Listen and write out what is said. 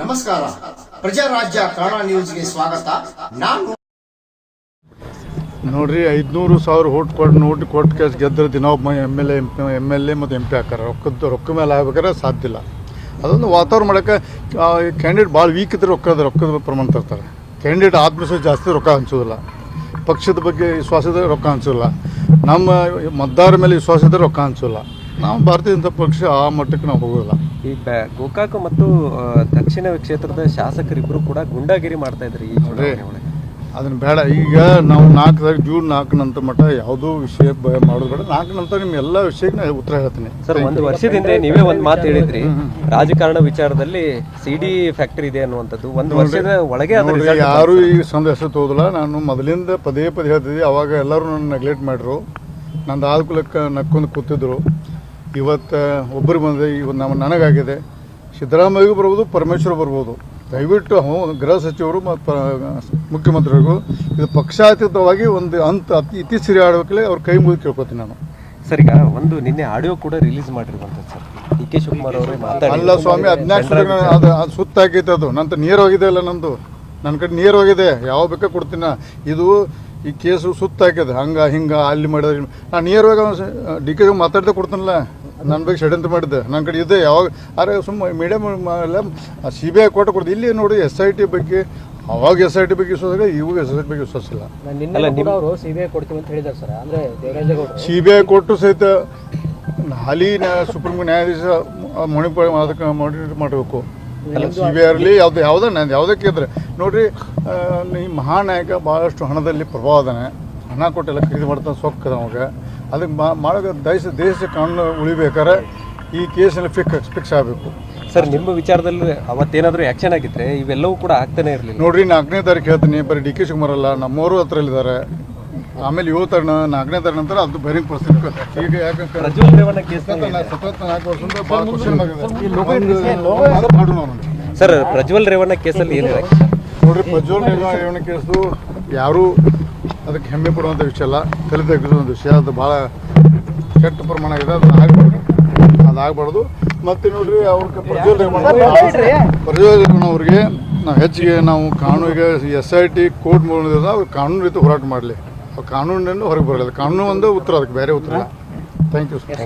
ನಮಸ್ಕಾರ. ಪ್ರಜಾರಾಜ್ಯ ಕನ್ನಡ ನ್ಯೂಸ್ಗೆ ಸ್ವಾಗತ. ನಾನು ನೋಡ್ರಿ, ಐದ್ನೂರು ಸಾವಿರ ಓಟ್ ಕೊಟ್ಟು ನೋಟ್ ಕೊಟ್ಟು ಕೇಸ್ ಗೆದ್ದರೆ ದಿನ ಒಬ್ಬ M L A, M L A ಮತ್ತು ಎಂ ಪಿ ಹಾಕಾರ ರೊಕ್ಕದ ರೊಕ್ಕ ಮೇಲೆ ಆಗ್ಬೇಕಾದ್ರೆ ಸಾಧ್ಯ ಇಲ್ಲ. ಅದೊಂದು ವಾತಾವರಣ ಮಾಡೋಕ್ಕೆ ಕ್ಯಾಂಡಿಡೇಟ್ ಭಾಳ ವೀಕ್ ಇದ್ರೆ ರೊಕ್ಕದ ರೊಕ್ಕದ ಪ್ರಮಾಣ ತರ್ತಾರೆ. ಕ್ಯಾಂಡಿಡೇಟ್ ಆದ್ಮೇಲೆ ಜಾಸ್ತಿ ರೊಕ್ಕ ಹಂಚೋದಿಲ್ಲ. ಪಕ್ಷದ ಬಗ್ಗೆ ವಿಶ್ವಾಸ ಇದ್ದರೆ ರೊಕ್ಕ ಹಂಚೋಲ್ಲ. ನಮ್ಮ ಮತದಾರರ ಮೇಲೆ ವಿಶ್ವಾಸ ಇದ್ದರೆ ರೊಕ್ಕ ಹಂಚೋಲ್ಲ. ನಾವು ಭಾರತೀಯ ಜನತಾ ಪಕ್ಷ ಆ ಮಟ್ಟಕ್ಕೆ ನಾವು ಹೋಗೋಲ್ಲ. ಈ ಬ್ಯಾ- ಗೋಕಾಕ ಮತ್ತು ಆ, ದಕ್ಷಿಣ ಕ್ಷೇತ್ರದ ಶಾಸಕರಿಬ್ಬರು ಕೂಡ ಗುಂಡಾಗಿರಿ ಮಾಡ್ತಾ ಇದ್ರಿ ಈ ಚುನಾವಣೆ ಒಳಗೆ. ಅದನ್ನು ಬೇಡ. ಈಗ ನಾವು ನಾಲ್ಕು ತಾರೀಕು ಜೂನ್ ನಾಲ್ಕು ನಂತರ ಮಟ್ಟ ಯಾವುದೋ ವಿಷಯ ಮಾಡೋದು ಬೇಡ. ನಾಲ್ಕು ನಂತರ ನಿಮ್ಮ ಎಲ್ಲ ವಿಷಯಕ್ಕೆ ನಾನು ಉತ್ತರ ಹೇಳ್ತೀನಿ. ಸರ್ ಒಂದು ವರ್ಷದಿಂದ ನೀವೇ ಒಂದು ಮಾತು ಹೇಳಿದ್ರಿ. ರಾಜಕಾರಣ ವಿಚಾರದಲ್ಲಿ ಸಿ ಡಿ ಫ್ಯಾಕ್ಟರಿ ಇದೆ ಅನ್ನುವಂಥದ್ದು. ಒಂದು ವರ್ಷದ ಒಳಗೆ ಯಾರು ಈಗ ಸಂದೇಶ ತೋದಿಲ್ಲ ನಾನು ಮೊದಲಿಂದ ಪದೇ ಪದೇ ಹೇಳ್ತಿದ್ದೆ. ಅವಾಗ ಎಲ್ಲರೂ ನನ್ನ ನೆಗ್ಲೆಕ್ಟ್ ಮಾಡ್ರು. ನಂದು ಕುಲಕ್ಕೆ ನಕ್ಕೊಂಡು ಕೂತಿದ್ರು. ಇವತ್ತು ಒಬ್ಬರು ಬಂದರೆ ಇವತ್ತು ನಮ್ಮ ನನಗಾಗಿದೆ. ಸಿದ್ದರಾಮಯ್ಯಗೂ ಬರ್ಬೋದು ಪರಮೇಶ್ವರ್ ಬರ್ಬೋದು. ದಯವಿಟ್ಟು ಹ್ಞೂ ಗೃಹ ಸಚಿವರು ಮತ್ತು ಮುಖ್ಯಮಂತ್ರಿಗಳಿಗೂ ಇದು ಪಕ್ಷಾತೀತವಾಗಿ ಒಂದು ಅಂತ ಅತಿ ಇತ್ತೀಚೆಗೆ ಆಡಬೇಕಲ್ಲೇ ಅವ್ರ ಕೈ ಮುಗಿದು ಕೇಳ್ಕೊತೀನಿ ನಾನು. ಸರಿ ಈಗ ಒಂದು ನಿನ್ನೆ ಆಡಿಯೋ ಕೂಡ ರಿಲೀಸ್ ಮಾಡಿರುವಂಥದ್ದು ಸರ್. ಡಿ ಕೆ ಶಿವಕುಮಾರ್ ಅವರು ಮಾತಾಡಿ ಅಲ್ಲ ಸ್ವಾಮಿ ಹದಿನಾಲ್ಕು ಅದು ಅದು ಸುತ್ತಾಗೈತೆ ಅದು. ನಂತರ ನೇರವಾಗಿದೆ ಹೋಗಿದೆ ಅಲ್ಲ ನಂದು. ನನ್ನ ಕಡೆ ನೇರವಾಗಿದೆ ಹೋಗಿದೆ ಯಾವ ಬೇಕಾ ಕೊಡ್ತೀನ? ಇದು ಈ ಕೇಸು ಸುತ್ತಾಕಿದೆ ಹಂಗೆ ಹಿಂಗೆ ಅಲ್ಲಿ ಮಾಡಿದ್ರೆ ನಾನು ನೇರವಾಗಿ ಡಿ ಕೆ ಮಾತಾಡ್ದೆ ಕೊಡ್ತೀನಲ್ಲ. ನನ್ನ ಬಗ್ಗೆ ಷಡ್ಯಂತ್ರ ಮಾಡಿದ್ದೆ. ನನ್ನ ಕಡೆ ಇದೆ ಯಾವಾಗ ಅರೆ ಸುಮ್ಮ ಮೀಡಿಯಮ್ ಎಲ್ಲ ಸಿ ಬಿ ಐ ಕೊಟ್ಟು ಕೊಡ್ದು ಇಲ್ಲಿ ನೋಡಿ ಎಸ್ ಐ ಟಿ ಬಗ್ಗೆ ಅವಾಗ ಎಸ್ ಐ ಟಿ ಬಗ್ಗೆ ವಿಶ್ವಾಸ ಇವಾಗ ಎಸ್ ಐ ಟಿ ಬಗ್ಗೆ ವಿಶ್ವಾಸ ಇಲ್ಲ ಸಿಬಿಐ ಕೊಡ್ತೀವಿ ಅಂತ ಹೇಳಿದ್ದಾರೆ ಸರ್. ಅಂದ್ರೆ ದೇವರಾಜೇಗೌಡರು ಸಿ ಬಿ ಐ ಕೊಟ್ಟು ಸಹಿತ ಹಾಲಿ ಸುಪ್ರೀಂ ಕೋರ್ಟ್ ನ್ಯಾಯಾಧೀಶ ಮಣಿಪುರ ಅದಕ್ಕೆ ಮಾನಿಟರ್ ಮಾಡಬೇಕು. ಸಿ ಬಿ ಐ ಇರಲಿ ಯಾವ್ದು ಯಾವುದೇ ನಾನು ಯಾವುದಕ್ಕೆ ಇದ್ರೆ. ನೋಡ್ರಿ ಈ ಮಹಾನಾಯಕ ಭಾಳಷ್ಟು ಹಣದಲ್ಲಿ ಪ್ರಭಾವ ಅದಾನೆ ಹಣ ಕೊಟ್ಟೆಲ್ಲ ಖರೀದಿ ಮಾಡ್ತಾನೆ ಸೊಕ್ಕದ ಅವಾಗ. ಅದಕ್ಕೆ ಮಾಡೋದು ದೇಶ ದೇಶ ಕಾನೂನು ಉಳಿಬೇಕಾದ್ರೆ ಈ ಕೇಸಲ್ಲಿ ಫಿಕ್ಸ್ ಫಿಕ್ಸ್ ಆಗಬೇಕು. ಸರ್ ನಿಮ್ಮ ವಿಚಾರದಲ್ಲಿ ಅವತ್ತೇನಾದರೂ ಆ್ಯಕ್ಷನ್ ಆಗಿದ್ರೆ ಇವೆಲ್ಲವೂ ಕೂಡ ಆಗ್ತಾನೆ ಇರಲಿಲ್ಲ. ನೋಡ್ರಿ ನಾಲ್ಕನೇ ತಾರೀಕು ಹೇಳ್ತೀನಿ. ಬರೀ ಡಿ ಕೆ ಶಿವಕುಮಾರ್ ಅಲ್ಲ ನಮ್ಮವರು ಹತ್ರಲ್ಲಿದ್ದಾರೆ. ಆಮೇಲೆ ಯುವ ತರಣ ನಾಲ್ಕನೇ ತರಣ ನಂತರ ಅದು ಬರೀ ಪರಿಸ್ಥಿತಿ ಈಗ ಯಾಕಂದ್ರೆ ಪ್ರಜ್ವಲ್ ರೇವಣ್ಣ ಕೇಸ್ ಸತತ ನಾಲ್ಕು ವರ್ಷದಿಂದ ಭಾಳ ಕ್ವಶನ್ ಮಾಡೋಣ ಸರ್ ಪ್ರಜ್ವಲ್ ರೇವಣ್ಣ ಕೇಸಲ್ಲಿ ಏನಿದೆ? ನೋಡ್ರಿ ಪ್ರಜ್ವಲ್ ರೇವಣ್ಣ ಕೇಸು ಯಾರೂ ಅದಕ್ಕೆ ಹೆಮ್ಮೆ ಪಡುವಂಥ ವಿಷಯ ಅಲ್ಲ ತಲೆ ತಗ್ಗಿಸುವಂಥ ವಿಷಯ. ಅದು ಭಾಳ ಕೆಟ್ಟ ಪ್ರಮಾಣ ಇದೆ ಅದು ಆಗಬಾರ್ದು. ಅದು ಆಗಬಾರ್ದು ಮತ್ತೆ ನೋಡ್ರಿ ಅವ್ರಿಗೆ ರೇವಣ್ಣ ಪ್ರಜ್ವಲ್ ಅವ್ರಿಗೆ ನಾವು ಹೆಚ್ಚಿಗೆ ನಾವು ಕಾನೂನಿಗೆ ಎಸ್ ಐ ಟಿ ಕೋರ್ಟ್ ಮೂಲಕ ಅವ್ರು ಕಾನೂನು ರೀತಿ ಹೋರಾಟ ಮಾಡಲಿ. ಕಾನೂನಿನಿಂದ ಹೊರಗೆ ಬರಲಿ ಕಾನೂನು ಒಂದು ಉತ್ತರ ಅದಕ್ಕೆ ಬೇರೆ ಉತ್ತರ ಥ್ಯಾಂಕ್ ಯು ಸರ್